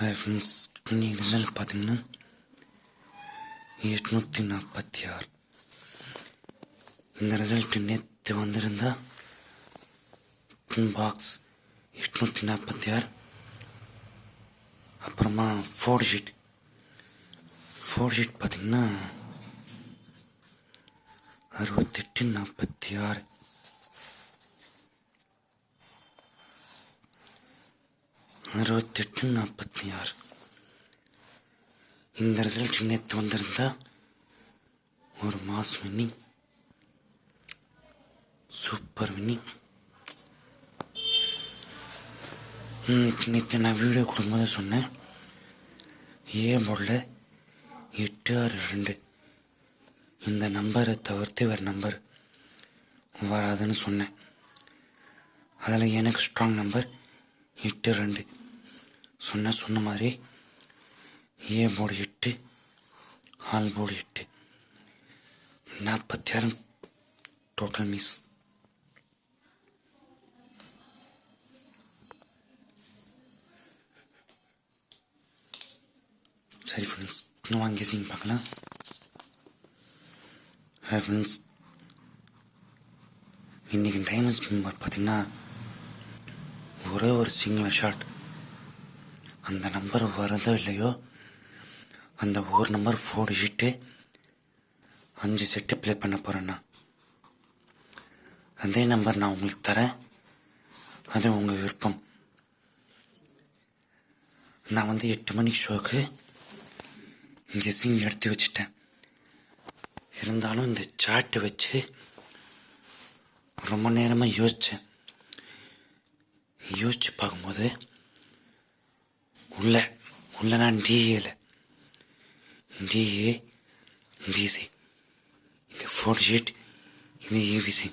Friends இன்னைக்கு result பார்த்தீங்கன்னா எட்நூற்றி நாற்பத்தி ஆறு. இந்த ரிசல்ட் நேற்று வந்திருந்தா பாக்ஸ் எட்நூற்றி நாற்பத்தி ஆறு. அப்புறமா ஃபோர் ஷீட் ஃபோர் ஷீட் பார்த்தீங்கன்னா அறுபத்தெட்டு நாற்பத்தி ஆறு. அறுபத்தெட்டு நாற்பத்தி ஆறு. இந்த ரிசல்ட் நேற்று வந்திருந்தா ஒரு மாஸ் வின்னிங் சூப்பர் வின்னிங் நேற்று நான் வீடியோ கொடுக்கும்போது சொன்னேன். ஏ போர்டில் எட்டு ஆறு ரெண்டு. இந்த நம்பரை தவிர்த்து வேறு நம்பர் வராதுன்னு சொன்னேன். அதில் எனக்கு ஸ்ட்ராங் நம்பர் எட்டு ரெண்டு. சொன்ன சொன்ன மாதிரி ஏ போர்டு எட்டு ஆல் போர்டு எட்டு நாற்பத்தி ஆறு டோட்டல் மிஸ் சரி ஃப்ரெண்ட்ஸ் இன்னும் வாங்கி சீன் பார்க்கலாம். ஹாய் ஃப்ரெண்ட்ஸ் இன்றைக்கி டைம் ஸ்பின் பார்த்தீங்கன்னா ஒரே ஒரு சிங்கிள் ஷாட் அந்த நம்பர் வருதோ இல்லையோ அந்த ஒரு நம்பர் ஃபோர் ஷீட்டு அஞ்சு செட்டு ப்ளே பண்ண போகிறேண்ணா அதே நம்பர் நான் உங்களுக்கு தரேன். அது உங்கள் விருப்பம். நான் வந்து எட்டு மணி ஷோக்கு இங்கே சீன் எடுத்து வச்சுட்டேன். இருந்தாலும் இந்த சாட்டு வச்சு ரொம்ப நேரமாக யோசித்தேன் யோசிச்சு பார்க்கும்போது உள்ள உள்ள நான் டிஏல டிஏ பிசி இங்கே ஃபோட்டோ ஷீட் இது ஏபிசி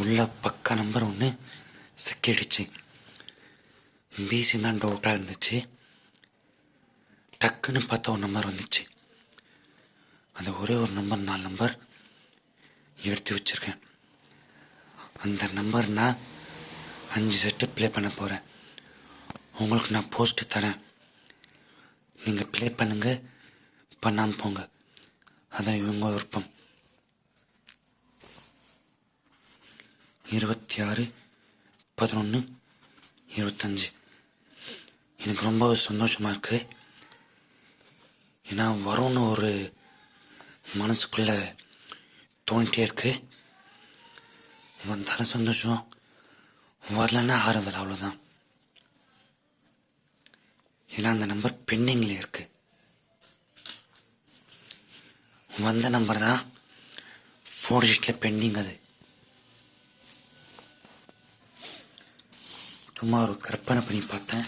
உள்ள பக்கா நம்பர் ஒன்று சிக்கிடுச்சு பிசி தான் டவுட்டாக இருந்துச்சு. டக்குன்னு பார்த்தா ஒரு நம்பர் வந்துச்சு. அந்த ஒரே ஒரு நம்பர் நாலு நம்பர் எடுத்து வச்சுருக்கேன். அந்த நம்பர் நான் அஞ்சு செட்டு ப்ளே பண்ண போகிறேன் உங்களுக்கு நான் போஸ்ட்டு தரேன். நீங்கள் ப்ளே பண்ணுங்க. பண்ணாமல் போங்க. அதான் இவங்க விருப்பம். இருபத்தி ஆறு பதினொன்று இருபத்தஞ்சு. எனக்கு ரொம்ப சந்தோஷமாக இருக்குது ஏன்னா வரும்னு ஒரு மனசுக்குள்ளே தோணிட்டே இருக்குது வந்தாலும் சந்தோஷம். வரலன்னா ஆறுதல் அவ்வளோதான் ஏன்னா அந்த நம்பர் பெண்டிங்கில் இருக்கு. வந்த நம்பர் தான் ஃபோர் ஷீட்டில் பெண்டிங் அது. சும்மா ஒரு கற்பனை பண்ணி பார்த்தேன்.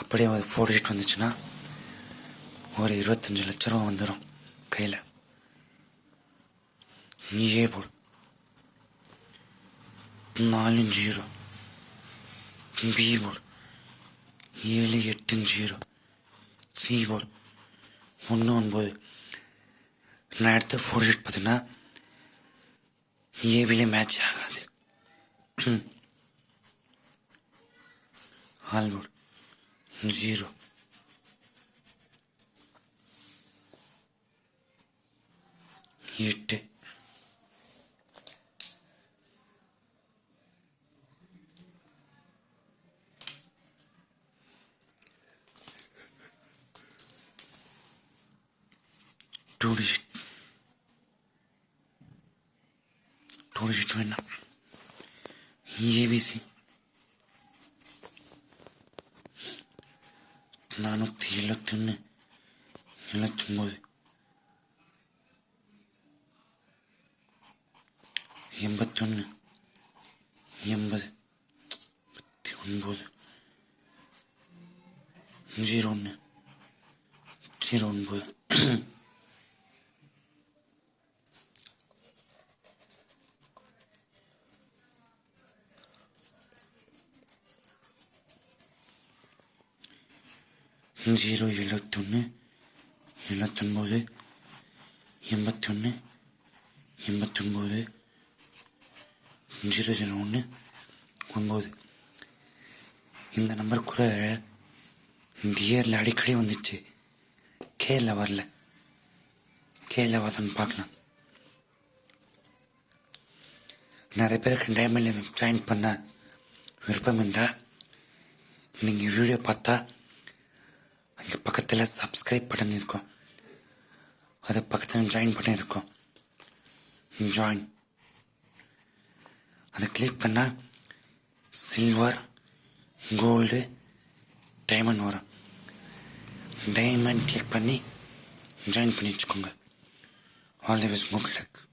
அப்படியே அது ஃபோர் ஷீட் வந்துச்சுன்னா ஒரு இருபத்தஞ்சி லட்ச ரூபா வந்துடும் கையில். நீயே போடு. நாலு ஜீரோ பி போர்டு ஏழு எட்டு ஜீரோ. சி ஒன்று ஒன்பது. நான் எடுத்த ஃபோர் ஷீட் பார்த்தீங்கன்னா ஏபிலே மேட்ச் ஆகாது. ஆல்மோட் ஜீரோ எட்டு. டூ டிஜிட் டூ டிஜிட் வேணாம் ஏபிசி நானூற்றி எழுபத்தொன்று எழுபத்தொம்போது எண்பத்தொன்று எண்பது பத்தி ஒன்பது ஜீரோ ஒன்று ஜீரோ ஒன்பது. ஜீரோ எழுபத்தொன்று எழுபத்தொன்பது எண்பத்தொன்று எண்பத்தொன்பது ஜீரோ ஜீரோ ஒன்று ஒம்பது இந்த நம்பர் கூட டியரில் அடிக்கடி வந்துச்சு. கேல வரல. கேல வரதுன்னு பார்க்கலாம். நிறைய பேருக்கு டைமில் ஜாயின் பண்ண விருப்பம் இருந்தால் நீங்கள் வீடியோ பார்த்தா பக்கத்தில் சப்ஸ்கிரைப் பட்டன் இருக்கும் அது பக்கத்தில் ஜாயின் பட்டன் இருக்கும் ஜாயின் அதை கிளிக் பண்ணால் சில்வர் கோல்டு டைமண்ட் வரும். டைமண்ட் கிளிக் பண்ணி ஜாயின் பண்ணி வச்சுக்கோங்க. All the best good luck